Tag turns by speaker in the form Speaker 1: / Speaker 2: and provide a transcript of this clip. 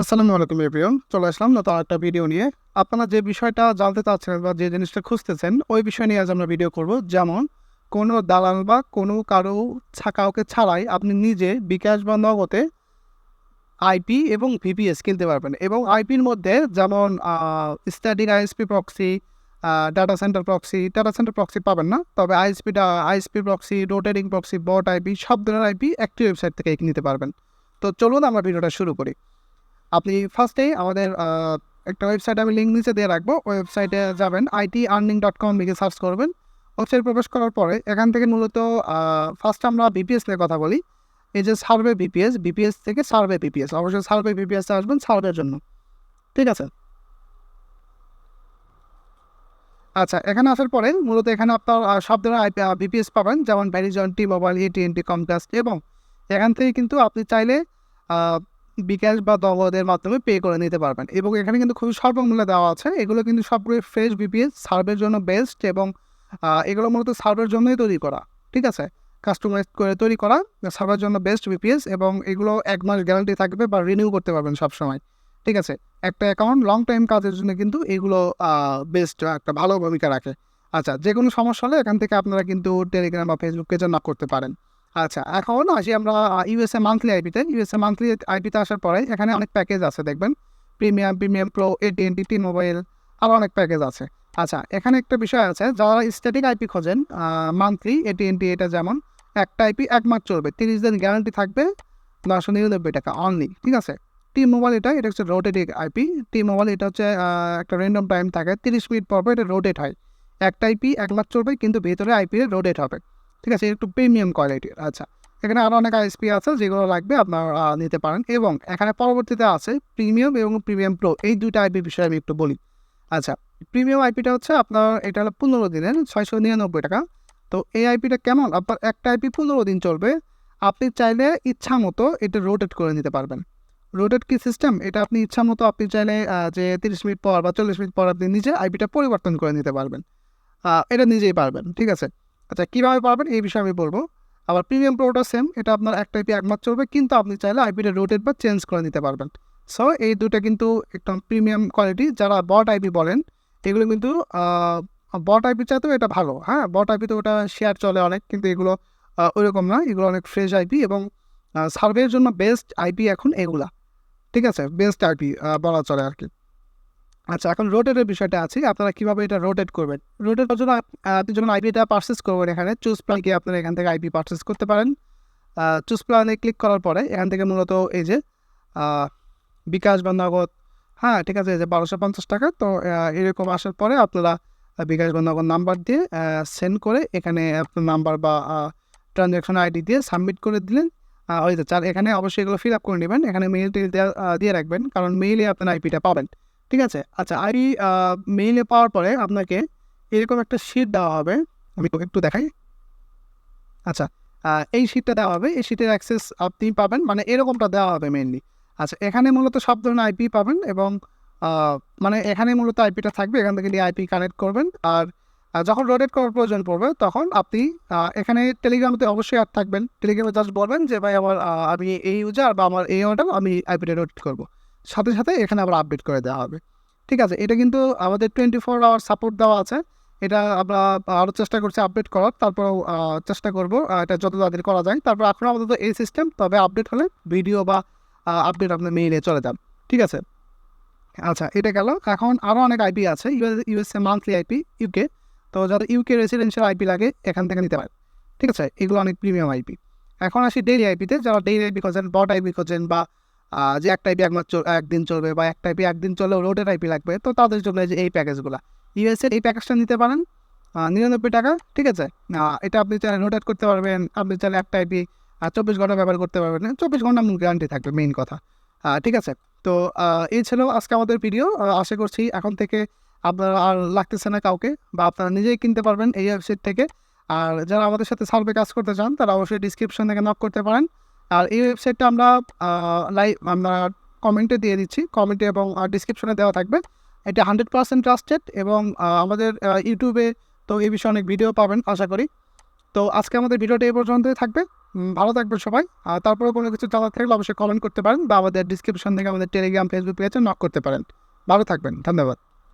Speaker 1: আসসালামু আলাইকুম এভরিওন চলে আসলাম নতুন একটা ভিডিও নিয়ে। আপনারা যে বিষয়টা জানতে চাচ্ছেন বা যে জিনিসটা খুঁজতেছেন, ওই বিষয় নিয়ে আজ আমরা ভিডিও করব। যেমন, কোনো দালাল বা কোনো কারও কাউকে ছাড়াই আপনি নিজে বিকাশ বা নগদে আইপি এবং ভিপিএস কিনতে পারবেন। এবং আইপির মধ্যে যেমন static ISP proxy data center proxy data center proxy পাবেন না। তবে ISP ISP proxy rotating proxy bot IP সব ধরনের আইপি একটি ওয়েবসাইট থেকে নিতে পারবেন। তো চলুন আমরা ভিডিওটা শুরু করি। আপনি ফার্স্টেই আমাদের একটা ওয়েবসাইট আমি লিঙ্ক নিচে দিয়ে রাখব। ওয়েবসাইটে যাবেন আইটি আর্নিং ডট কম লিখে সার্চ করবেন। ওয়েবসাইট প্রবেশ করার পরে এখান থেকে মূলত ফার্স্ট আমরা বিপিএস নিয়ে কথা বলি। এই যে সার্ভে বিপিএস বিপিএস থেকে সার্ভে বিপিএস অবশ্যই সার্ভে বিপিএস আসবেন সার্ভের জন্য। ঠিক আছে? আচ্ছা এখানে আসার পরে মূলত এখানে আপনার সব ধরনের বিপিএস পাবেন। যেমন ভ্যারিজন টি মোবাইল এটিএনটি কমকাস্ট এবং এখান থেকে কিন্তু আপনি চাইলে বিকাশ বা নগদের মাধ্যমে পে করে নিতে পারবেন। এবং এখানে কিন্তু খুবই স্বল্প মূল্যে দেওয়া আছে। এগুলো কিন্তু সবগুলো ফ্রেশ বিপিএস সার্ভের জন্য বেস্ট এবং এগুলো মূলত সার্ভের জন্যই তৈরি করা। ঠিক আছে? কাস্টমাইজ করে তৈরি করা সার্ভের জন্য বেস্ট বিপিএস এবং এগুলো এক মাস গ্যারান্টি থাকবে বা রিনিউ করতে পারবেন সব সময় ঠিক আছে? একটা অ্যাকাউন্ট লং টাইম কাজের জন্য কিন্তু এগুলো বেস্ট একটা ভালো ভূমিকা রাখে। আচ্ছা যে কোনো সমস্যা হলে এখান থেকে আপনারা কিন্তু টেলিগ্রাম বা ফেসবুক পেজে নক করতে পারেন। আচ্ছা এখন আসি আমরা ইউএসএ মান্থলি আইপিতে ইউএসএ মান্থলি আইপিতে আসার পরে এখানে অনেক প্যাকেজ আছে, দেখবেন। Premium premium pro এটিএনটি T mobile আরও অনেক প্যাকেজ আছে। আচ্ছা এখানে একটা বিষয় আছে, যারা স্ট্যাটিক আইপি খোঁজেন মান্থলি এটিএনটি এটা যেমন, একটা আইপি এক মাস চলবে, তিরিশ দিন গ্যারান্টি থাকবে নশো নিরানব্বই টাকা অনলি ঠিক আছে? টি মোবাইল এটা এটা হচ্ছে রোটেটিক আইপি টি মোবাইল এটা হচ্ছে একটা র্যান্ডম টাইম থাকে, তিরিশ মিনিট পর পর এটা রোটেট হয়। একটা আইপি এক মাস চলবে, কিন্তু ভেতরে আইপি রোটেট হবে। ঠিক আছে? একটু প্রিমিয়াম কোয়ালিটির আচ্ছা এখানে আরও অনেক আইএসপি আছে যেগুলো লাগবে আপনার নিতে পারেন। এবং এখানে পরবর্তীতে আছে প্রিমিয়াম এবং প্রিমিয়াম প্রো এই দুইটা আইপি বিষয়ে আমি একটু বলি। আচ্ছা প্রিমিয়াম আইপিটা হচ্ছে আপনার, এটা হলো পনেরো দিনের, ছয়শো নিরানব্বই টাকা। তো এই আইপিটা কেমন? আপনার একটা আইপি পনেরো দিন চলবে। আপনি চাইলে ইচ্ছা মতো এটা রোটেট করে নিতে পারবেন। রোটেট কি সিস্টেম এটা আপনি ইচ্ছা মতো আপনি চাইলে যে তিরিশ মিনিট পর বা চল্লিশ মিনিট পর আপনি নিজে আইপিটা পরিবর্তন করে নিতে পারবেন। এটা নিজেই পারবেন, ঠিক আছে? আচ্ছা কীভাবে পারবেন এই বিষয়ে আমি বলব। আবার প্রিমিয়াম প্রোটা সেম এটা আপনার একটা আইপি এক মাস চলবে কিন্তু আপনি চাইলে আইপিটা রোটেট বা চেঞ্জ করে নিতে পারবেন। সো এই দুটো কিন্তু একদম প্রিমিয়াম কোয়ালিটি যারা বট আইপি বলেন, এগুলো কিন্তু বট আইপি চাইতেও এটা ভালো। হ্যাঁ বট আইপিতে ওটা শেয়ার চলে অনেক, কিন্তু এগুলো ওইরকম না, এগুলো অনেক ফ্রেশ আইপি এবং সার্ভের জন্য বেস্ট আইপি এখন এগুলা। ঠিক আছে? বেস্ট আইপি বলা চলে আর কি। আচ্ছা এখন রোটেটের বিষয়টা আছে। আপনারা কীভাবে এটা রোটেট করবেন? রোটেট করার জন্য আপনি যখন আইপিটা পারচেস করবেন এখানে চুজ প্ল্যান গিয়ে আপনারা এখান থেকে আইপি পারচেস করতে পারেন। চুজ প্ল্যানে ক্লিক করার পরে এখান থেকে মূলত এই যে বিকাশ বা নগদ হ্যাঁ ঠিক আছে, এই যে বারোশো পঞ্চাশ টাকা, তো এরকম আসার পরে আপনারা বিকাশ বা নগদ নাম্বার দিয়ে সেন্ড করে এখানে আপনার নাম্বার বা ট্রানজ্যাকশন আইডি দিয়ে সাবমিট করে দিলেন। ওই যে চার এখানে অবশ্যই এগুলো ফিল আপ করে নেবেন। এখানে মেইল টেল দিয়ে রাখবেন, কারণ মেইলে আপনার আইপিটা পাবেন। ঠিক আছে? আচ্ছা আইডি মেইলে পাওয়ার পরে আপনাকে এরকম একটা শিট দেওয়া হবে। আমি একটু দেখাই। আচ্ছা এই শিটটা দেওয়া হবে। এই শিটের অ্যাক্সেস আপনি পাবেন। মানে এরকমটা দেওয়া হবে মেইনলি আচ্ছা এখানে মূলত সব ধরনের আইপি পাবেন এবং মানে এখানে মূলত আইপিটা থাকবে। এখান থেকে নিয়ে আইপি কানেক্ট করবেন। আর যখন রোটেট করার প্রয়োজন পড়বে, তখন আপনি এখানে টেলিগ্রামতে অবশ্যই আর থাকবেন। টেলিগ্রামে জাস্ট বলবেন যে, ভাই, আমার আমি এই ইউজার বা আমার এই অর্ডার আমি আইপিটা রোটেট করব। সাথে সাথে এখানে আবার আপডেট করে দেওয়া হবে। ঠিক আছে, এটা কিন্তু আমাদের টোয়েন্টি ফোর আওয়ার সাপোর্ট দেওয়া আছে। এটা আমরা আরও চেষ্টা করছি আপডেট করার, তারপরেও চেষ্টা করব এটা যত তাড়াতাড়ি করা যায়। তারপর এখন আমাদের এই সিস্টেম তবে আপডেট হলে ভিডিও বা আপডেট আপনার মেইলে চলে যান ঠিক আছে? আচ্ছা এটা গেল। এখন আরও অনেক আইপি আছে ইউএসএ মান্থলি আইপি ইউকে তো যারা ইউকে রেসিডেন্সিয়াল আইপি লাগে, এখান থেকে নিতে পারে ঠিক আছে? এগুলো অনেক প্রিমিয়াম আইপি এখন আসি ডেইলি আইপিতে যারা ডেইলি আইপি খোঁজেন বট আইপি খোঁজেন বা যে একটা আইপি একমাত্র একদিন চলবে বা একটা আইপি একদিন চলেও রোডের আইপি লাগবে। তো তাদের জন্য যে এই প্যাকেজগুলো ইউএসএর এই প্যাকেজটা নিতে পারেন নিরানব্বই টাকা, ঠিক আছে? এটা আপনি চাইলে রোটেট করতে পারবেন, আপনি চাইলে একটা আইপি চব্বিশ ঘণ্টা ব্যবহার করতে পারবেন। চব্বিশ ঘণ্টা গ্যারান্টি থাকবে মেইন কথা। ঠিক আছে? তো এই ছিল আজকে আমাদের ভিডিও আশা করছি এখন থেকে আপনারা আর লাগতেছে না কাউকে বা আপনারা নিজেই কিনতে পারবেন এই ওয়েবসাইট থেকে। আর যারা আমাদের সাথে সার্ভে কাজ করতে চান, তারা অবশ্যই ডিসক্রিপশন থেকে নক করতে পারেন। আর এই ওয়েবসাইটটা আমরা লাইভ আমরা কমেন্টে দিয়ে দিচ্ছি। কমেন্টে এবং ডিসক্রিপশনে দেওয়া থাকবে। এটা হান্ড্রেড পার্সেন্ট ট্রাস্টেড এবং আমাদের ইউটিউবে তো এই বিষয়ে অনেক ভিডিও পাবেন, আশা করি। তো আজকে আমাদের ভিডিওটা এই পর্যন্তই থাকবে। ভালো থাকবেন সবাই। আর তারপরে কোনো কিছু জানার থাকলে অবশ্যই কমেন্ট করতে পারেন বা আমাদের ডিসক্রিপশন থেকে আমাদের টেলিগ্রাম ফেসবুক পেজে নক করতে পারেন। ভালো থাকবেন। ধন্যবাদ।